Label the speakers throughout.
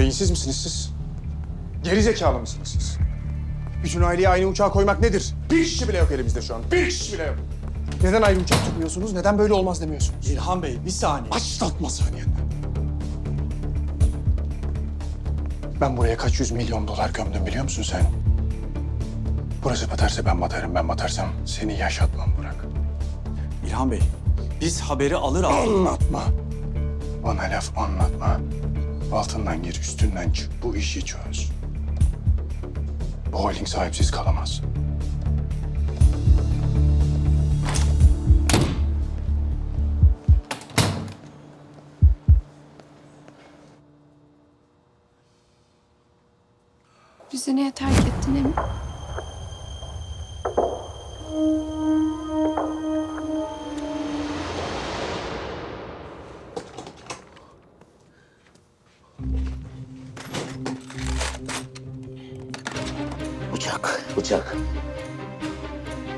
Speaker 1: Beyinsiz misiniz siz? Geri zekalı mısınız siz? Bütün aileyi aynı uçağa koymak nedir? Bir kişi bile yok elimizde şu an. Bir kişi bile yok. Neden ayrı uçak tutmuyorsunuz? Neden böyle olmaz demiyorsunuz?
Speaker 2: İlhan Bey bir saniye.
Speaker 1: Başlatma saniyenden. Ben buraya kaç yüz milyon dolar gömdüm biliyor musun sen? Burası batarsa ben batarım, ben batarsam seni yaşatmam Burak.
Speaker 2: İlhan Bey biz haberi alır alır.
Speaker 1: Anlatma. Bana laf anlatma. Altından gir, üstünden çık. Bu işi çöz. Bu holding sahipsiz kalamaz.
Speaker 3: Bizi niye terk ettin Emin?
Speaker 4: Bıçak, bıçak.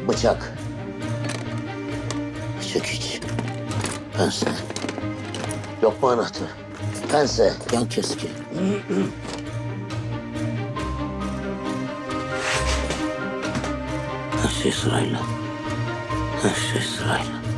Speaker 4: Bıçak. Çekiç. Pense. Yok mu anahtar? Pense, yan keski. Her şey sırayla. Her şey sırayla.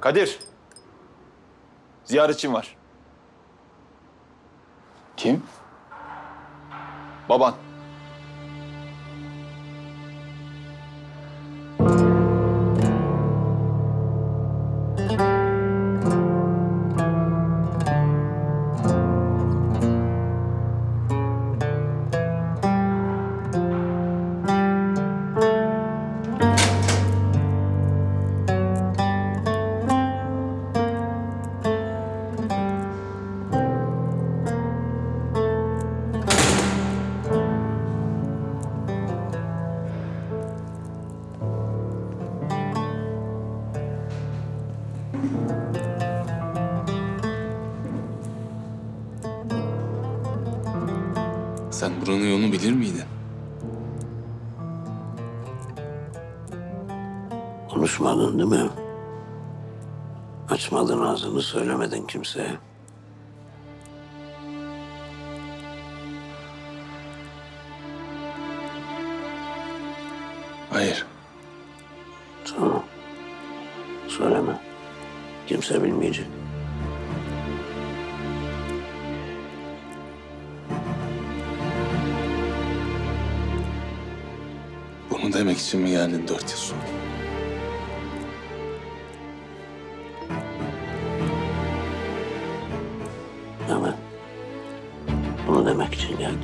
Speaker 5: Kadir. Ziyaretçim var.
Speaker 1: Kim?
Speaker 5: Baban.
Speaker 6: Sen buranın yolunu bilir miydin?
Speaker 4: Konuşmadın değil mi? Açmadın ağzını, söylemedin kimseye.
Speaker 6: Hayır.
Speaker 4: Tamam. Söyleme. Kimse bilmeyecek.
Speaker 6: Bunu demek için mi geldin dört yıl sonra?
Speaker 4: Evet. Bunu demek için geldim.